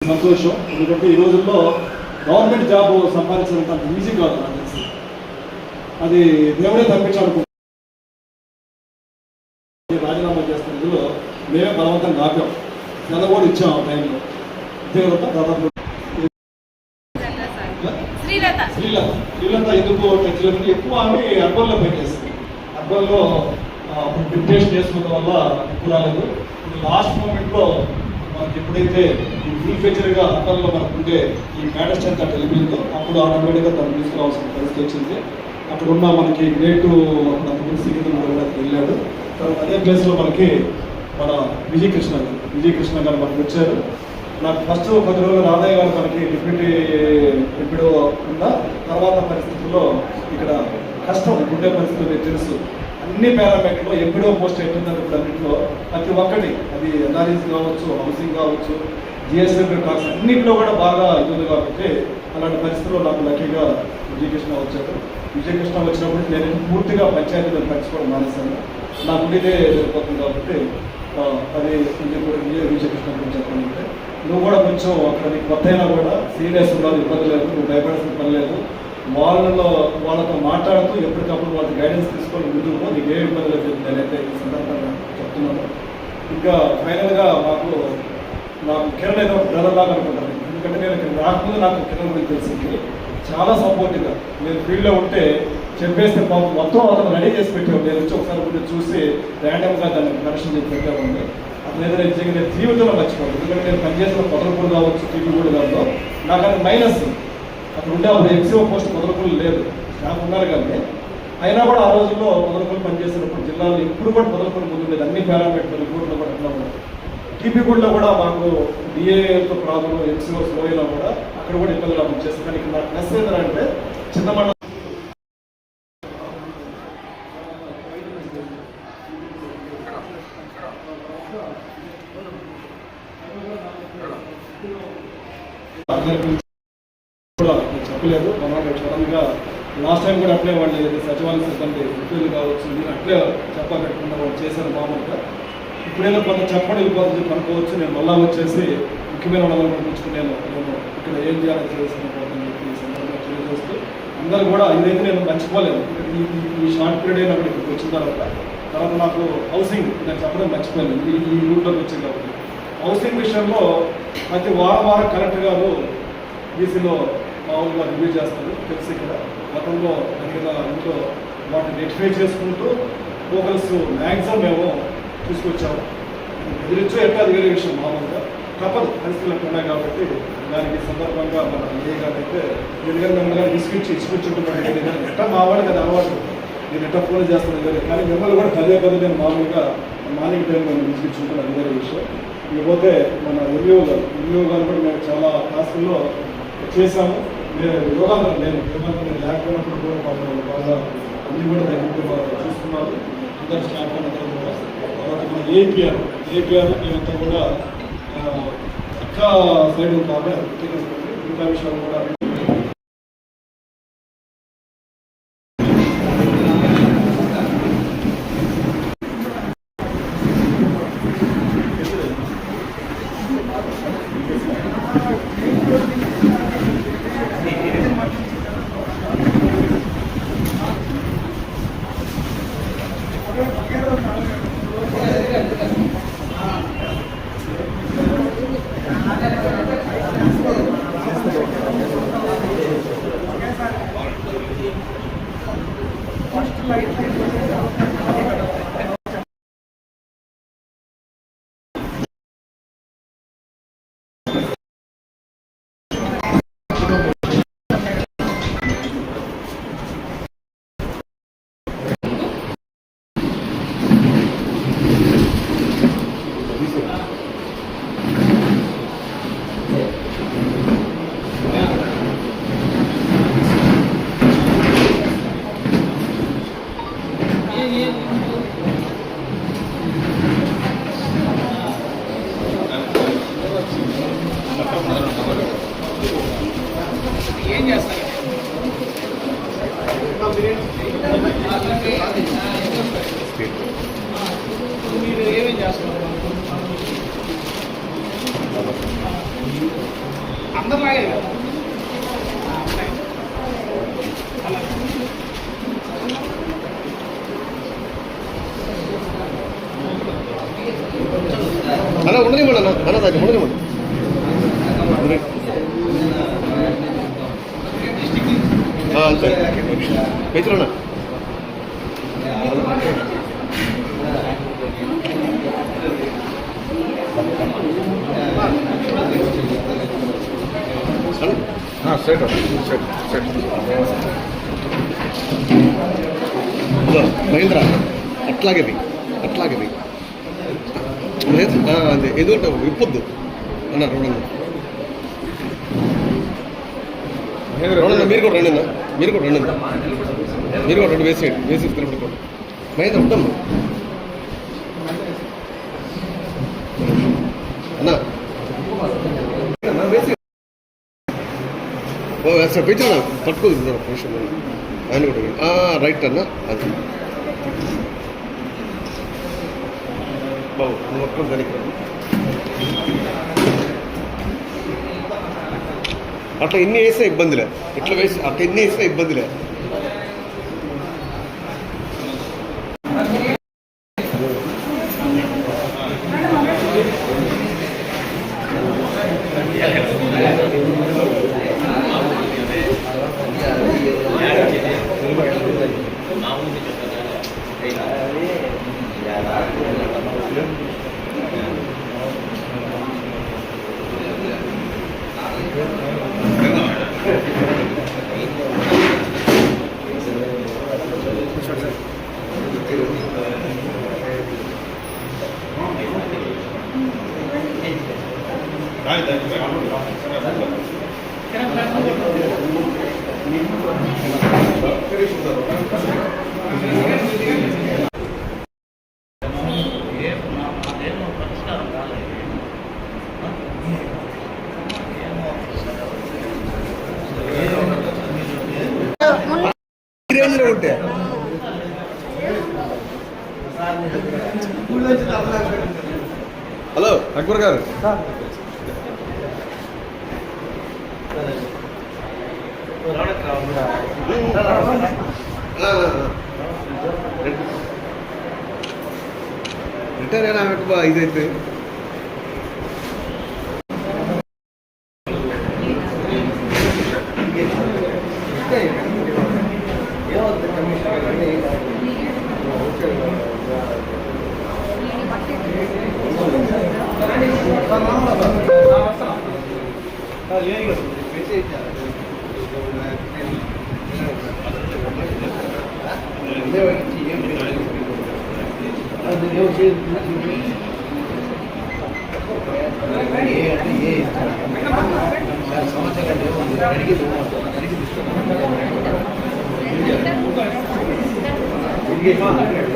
సంతోషం. ఎందుకంటే ఈ రోజుల్లో గవర్నమెంట్ జాబ్ సంపాదించడం అంత ఈజీ కాదు నాకు తెలిసి. అది దేవుడే తప్పించాడు రాజీనామా చేస్తున్న ఇందులో మేమే బలవంతంగా ఆపాం నెల కూడా ఇచ్చాం ఆ టైంలో దేవుడు దాదాపు శ్రీలత. ఎందుకు టచ్లోకి ఎక్కువ ఆమె అర్బన్లో పెట్టేసింది అర్బన్లో ప్రిపరేషన్ చేసుకున్న వల్ల ఎక్కువ రాలేదు లాస్ట్ మూమెంట్లో మనకి ఎప్పుడైతే ఈ ఫుల్ ఫీచర్గా అర్బన్లో మనకు ఉండే ఈ మ్యాటర్ స్ట్రెంత్ అట్లా వెళ్ళిందో అప్పుడు ఆటోమేటిక్గా తను తీసుకురావాల్సిన పరిస్థితి వచ్చింది. అక్కడ ఉన్న మనకి గ్రేట్ అంతకుముందు సికింద్ర కూడా వెళ్ళాడు. తర్వాత అదే ప్లేస్లో మనకి మన విజయ కృష్ణ గారు విజయ కృష్ణ గారు మనకు వచ్చారు. నాకు ఫస్ట్ కొద్ది రోజులు రాధయ్య గారు మనకి డిప్యూటీ డిప్యూటీ ఉన్న తర్వాత పరిస్థితుల్లో ఇక్కడ కష్టం ఉండే పరిస్థితులు తెలుసు. అన్ని పారామీటర్లో ఎప్పుడో పోస్ట్ ఎట్టుందని ఇప్పుడు అన్నింటిలో ప్రతి ఒక్కటి. అది ఎన్ఆర్ఈస్ కావచ్చు హౌసింగ్ కావచ్చు జిఎస్ఎఫ్ టాక్స్ అన్నింటిలో కూడా బాగా ఇది ఉంది కాబట్టి అలాంటి పరిస్థితుల్లో నాకు లక్కీగా విజయకృష్ణ వచ్చారు విజయకృష్ణ వచ్చినప్పుడు నేను పూర్తిగా పంచాయతీలో పంచుకోవడం మానేశాను. నాకు గుడిదే సరిపోతుంది కాబట్టి అది కూడా విజయకృష్ణ గురించి చెప్పాలంటే. నువ్వు కూడా కొంచెం అక్కడ నీకు కొత్త అయినా కూడా సీరియస్ ఉండాలి ఇబ్బంది లేదు నువ్వు భయపడాల్సిన పని లేదు. వాళ్ళలో వాళ్ళతో మాట్లాడుతూ ఎప్పటికప్పుడు వాళ్ళకి గైడెన్స్ తీసుకొని ముందుకు నీకు ఏ ఇబ్బంది లేదు నేనైతే ఈ సందర్భంగా చెప్తున్నాను. ఇంకా ఫైనల్గా మాకు నాకు కిరణ్ ఏదో బ్రదర్ లాగా అనుకుంటాను. ఎందుకంటే నేను ఇక్కడ రాకముందు నాకు కిరణ్ గురించి తెలిసింది. చాలా సపోర్టివ్గా నేను ఫీల్డ్లో ఉంటే చెప్పేస్తే పాపం మొత్తం అతను రెడీ చేసి పెట్టాము నేను వచ్చి ఒకసారి కూడా చూసి ర్యాండమ్గా దాన్ని కరెక్షన్ చేసి పెట్టామండి అతను ఏదైనా నిజంగా నేను జీవితంలో మర్చిపోవాలి ఎందుకంటే నేను పనిచేసిన పొదలపూడి కావచ్చు టీవీ కూడా కాదు నాకు అది మైనస్ అక్కడ ఉండే అప్పుడు ఎక్సిఓ పోస్ట్ మొదలకులు లేదు. స్టాఫ్ ఉన్నారు కానీ అయినా కూడా ఆ రోజుల్లో మొదలకులు పనిచేసినప్పుడు జిల్లాలో ఇప్పుడు కూడా పొదలపూడి ముందు అన్ని పారామీటర్లు రిపోర్ట్లో కూడా అట్లా ఉన్నాయి టీపీగూడలో కూడా మాకు డిఏతో ప్రాబ్లం ఎక్సిఓ స్లోయలో కూడా అక్కడ కూడా ఇబ్బందులు అమలు చేస్తాను కానీ ఇక్కడ నాకు ప్లస్ ఏంటంటే చిన్న మండలం అందరికీ కూడా నేను చెప్పలేదు మన సడన్గా లాస్ట్ టైం కూడా అట్లే వాళ్ళు ఏదైతే సచివాలయ సిబ్బంది ఉద్యోగులు కావచ్చు నేను అట్లే చెప్పకుండా వాళ్ళు చేశారు మామూలుగా. ఇప్పుడేదో కొంత చెప్పడం వెళ్ళిపోతుంది పనుకోవచ్చు నేను మళ్ళా వచ్చేసి ముఖ్యమైన వాళ్ళని పంపించుకుని నేను ఇక్కడ ఏం చేయాలని చేసిన చెప్పి సందర్భంగా తెలియజేస్తూ అందరూ కూడా ఇదైతే నేను మర్చిపోలేదు ఈ- షార్ట్ పీరియడ్ అయినప్పుడు ఇక్కడికి వచ్చిన తర్వాత తర్వాత నాకు హౌసింగ్ నేను చెప్పడం మర్చిపోలేదు ఈ ఈ రూట్లోకి వచ్చింది కాబట్టి. హౌసింగ్ విషయంలో ప్రతి వారం వారం కలెక్టర్ గారు బీసీలో మామూలుగా రివ్యూ చేస్తారు తెలిసి ఇక్కడ. గతంలో జరిగిన ఇంట్లో వాటిని రెక్టిఫై చేసుకుంటూ పోగల్స్ మ్యాక్సిమం మేము తీసుకొచ్చాము. ఎదిరించో ఎట్లా అది వేరే విషయం మామూలుగా తప్పదు. పరిస్థితులు ఉన్నాయి కాబట్టి దానికి సందర్భంగా మన ఏ గారు అయితే ఎందుకంటే మిమ్మల్ని తీసుకొచ్చి ఇచ్చుకుంటుంటున్నాను ఎట్ట మా వాడికి అది అలవాటు నేను ఎట్ట ఫోన్ చేస్తాను వేరే. కానీ మిమ్మల్ని కూడా పదే పదే నేను మామూలుగా మార్నింగ్ టైం మనం తీసుకొచ్చుకుంటాను అది వేరే విషయం. ఇకపోతే మన ఎంఈఓ గారు ఎంఈఓ గారు కూడా మేము చాలా క్లాసుల్లో చేశాము. నేను యోగా నేను యోగాంధ్ర నేను లేకపోయినప్పుడు కూడా వాళ్ళు బాగా అన్ని కూడా దగ్గర బాగా అందరు స్టాఫ్ అందరూ కూడా. తర్వాత మన ఏపీఆర్ ఏపీఆర్ మేమంతా కూడా అక్క సైడ్ బాగా మిగతా విషయాలు కూడా మీరు ఏమేం చేస్తున్నారు అందరిలాగే కదా అన్న ఉండనివ్వండి అన్న అన్న దాన్ని ఉండనివ్వండి ఆ, అంతే పెంచులన్నా సెట్ సెట్ సెట్ మహేంద్ర అట్లాగే వెయ్యి అట్లాగే వెయ్యి లేదు, అదే ఎదురు విప్పొద్దు. అన్న రెండు మీరు కూడా రండి మీరు కూడా రండి మీరు కూడా రెండు వేసేయండి వేసి తినబడుకోండి మహేంద్ర అన్న అన్న వేసి ఓ సార్ పెంచిన పట్టుకోదు నిమిషం. ఆయన కూడా ఆ, రైట్ అన్న. అది. బాబు మొత్తం దానికి అట్లా ఎన్ని వేసినా ఇబ్బందిలే. ఇట్లా వేసి అట్లా ఎన్ని వేసినా ఇబ్బందిలే. రేంజ్లో ఉంటే. హలో. అక్బర్ గారు. రిటైర్ అయినా ఆమెకు బా ఇదైతే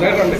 సార్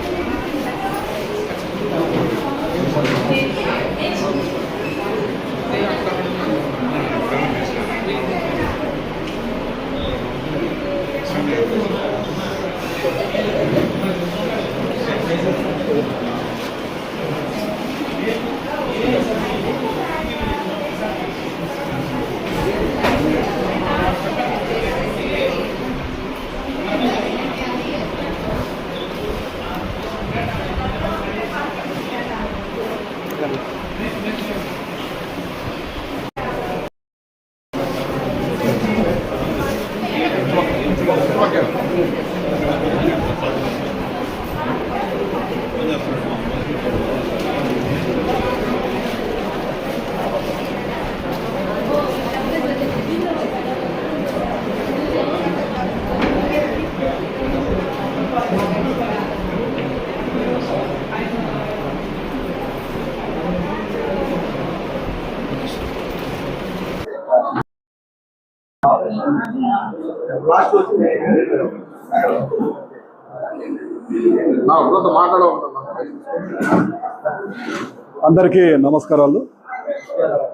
అందరికీ నమస్కారాలు.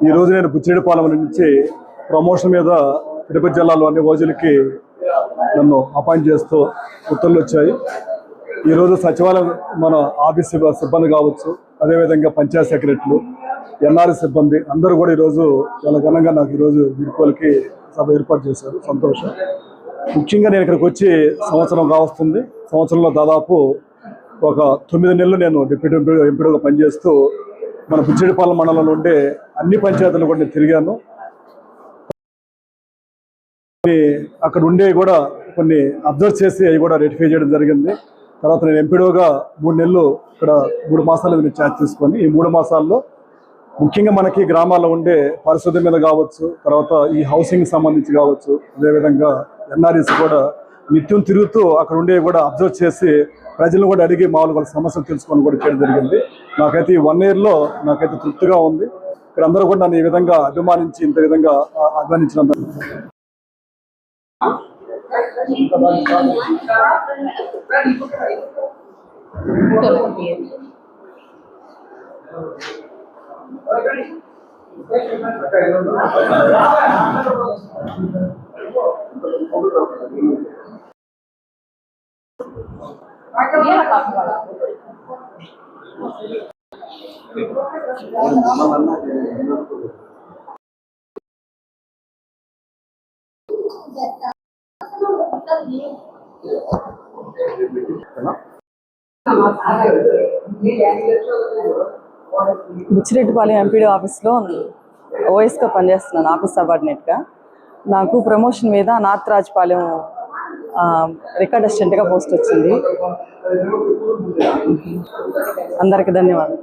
ఈరోజు నేను బుచ్చిరెడ్డిపాలెం నుంచి ప్రమోషన్ మీద తిరుపతి జిల్లాలో అన్ని రోజులకి నన్ను అపాయింట్ చేస్తూ ఉత్తర్వులు వచ్చాయి. ఈరోజు సచివాలయం మన ఆఫీస్ సిబ్బంది కావచ్చు అదేవిధంగా పంచాయత్ సెక్రటరీలు ఎన్ఆర్ఎస్ సిబ్బంది అందరూ కూడా ఈరోజు చాలా ఘనంగా నాకు ఈరోజు వీడ్కోలకి సభ ఏర్పాటు చేశారు. సంతోషం. ముఖ్యంగా నేను ఇక్కడికి వచ్చి సంవత్సరం కావస్తుంది సంవత్సరంలో దాదాపు ఒక తొమ్మిది నెలలు నేను డిప్యూటీ ఎంపీడీగా పనిచేస్తూ మన బుచ్చిడిపాలెం మండలంలో ఉండే అన్ని పంచాయతీలు కూడా నేను తిరిగాను. కొన్ని అక్కడ ఉండే కూడా కొన్ని అబ్జర్వ్ చేసి అవి కూడా రెటిఫై చేయడం జరిగింది. తర్వాత నేను ఎంపీడోగా మూడు నెలలు ఇక్కడ మూడు మాసాలు నేను ఛార్జ్ తీసుకొని ఈ మూడు మాసాల్లో ముఖ్యంగా మనకి గ్రామాల్లో ఉండే పరిశుద్ధి మీద కావచ్చు తర్వాత ఈ హౌసింగ్ సంబంధించి కావచ్చు అదేవిధంగా ఎన్ఆర్ఎస్ కూడా నిత్యం తిరుగుతూ అక్కడ ఉండే కూడా అబ్జర్వ్ చేసి ప్రజలను కూడా అడిగి మామూలు వాళ్ళ సమస్యలు తెలుసుకొని కూడా చేయడం జరిగింది. నాకైతే ఈ వన్ ఇయర్లో నాకైతే తృప్తిగా ఉంది. ఇక్కడ అందరూ కూడా నన్ను ఈ విధంగా అభిమానించి ఇంత విధంగా ఆ, అభిమానించినందుకు బుచ్చిరెడ్డిపాలెం ఎంపీడీ ఆఫీస్లో ఓఎస్గా పనిచేస్తున్నాను ఆఫీస్ సబార్డినేట్గా. నాకు ప్రమోషన్ మీద నార్త్ రాజపాలెం రికార్డ్ అసిస్టెంట్గా పోస్ట్ వచ్చింది. అందరికీ ధన్యవాదాలు.